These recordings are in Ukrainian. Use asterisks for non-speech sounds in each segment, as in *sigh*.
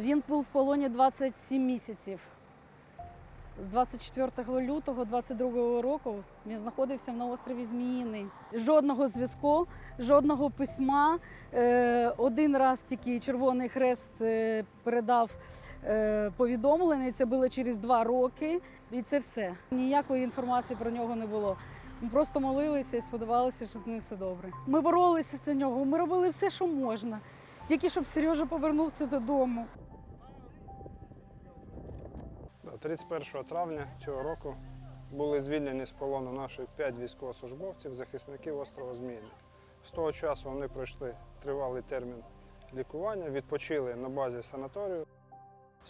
Він був в полоні 27 місяців. З 24 лютого 22 року він знаходився на острові Зміїний. Жодного зв'язку, жодного письма. Е, Один раз тільки Червоний Хрест е, передав е, повідомлення. Це було через два роки, і це все. Ніякої інформації про нього не було. Ми просто молилися і сподівалися, що з ним все добре. Ми боролися за нього. Ми робили все, що можна, тільки щоб Сережа повернувся додому. Да, 31 травня цього року були звільнені з полону наші п'ять військовослужбовців, захисників острова Зміїни. З того часу вони пройшли тривалий термін лікування, відпочили на базі санаторію.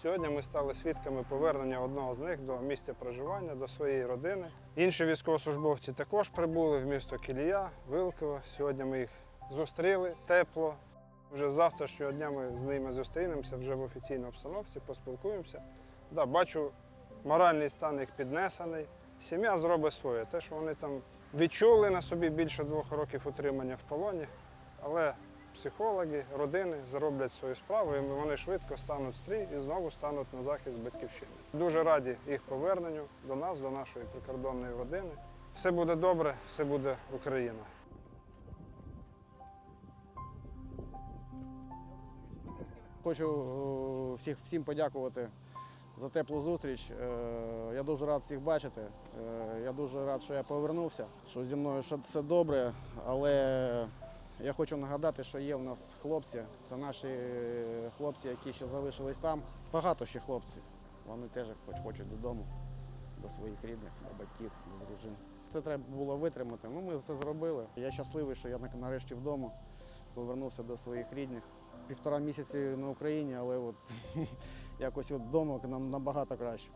Сьогодні ми стали свідками повернення одного з них до місця проживання, до своєї родини. Інші військовослужбовці також прибули в місто Кілія, Вилково. Сьогодні ми їх зустріли тепло. Вже з завтрашнього дня ми з ними зустрінемося вже в офіційній обстановці, поспілкуємося. Да, бачу, моральний стан їх піднесений. Сім'я зробить своє. Те, що вони там відчули на собі більше двох років утримання в полоні, але психологи, родини зроблять свою справу, і вони швидко стануть стрій і знову стануть на захист батьківщини. Дуже раді їх поверненню до нас, до нашої прикордонної родини. Все буде добре, все буде Україна. Хочу е, всіх, всім подякувати за теплу зустріч. Е, Я дуже рад всіх бачити. Е, Я дуже рад, що я повернувся, що зі мною все добре. Але я хочу нагадати, що є в нас хлопці. Це наші хлопці, які ще залишились там. Багато ще хлопців. Вони теж хоч хочуть додому, до своїх рідних, до батьків, до дружин. Це треба було витримати. Ну, ми це зробили. Я щасливий, що я нарешті вдома повернувся до своїх рідних півтора місяці на Україні, але от *laughs* якось от вдома нам набагато краще.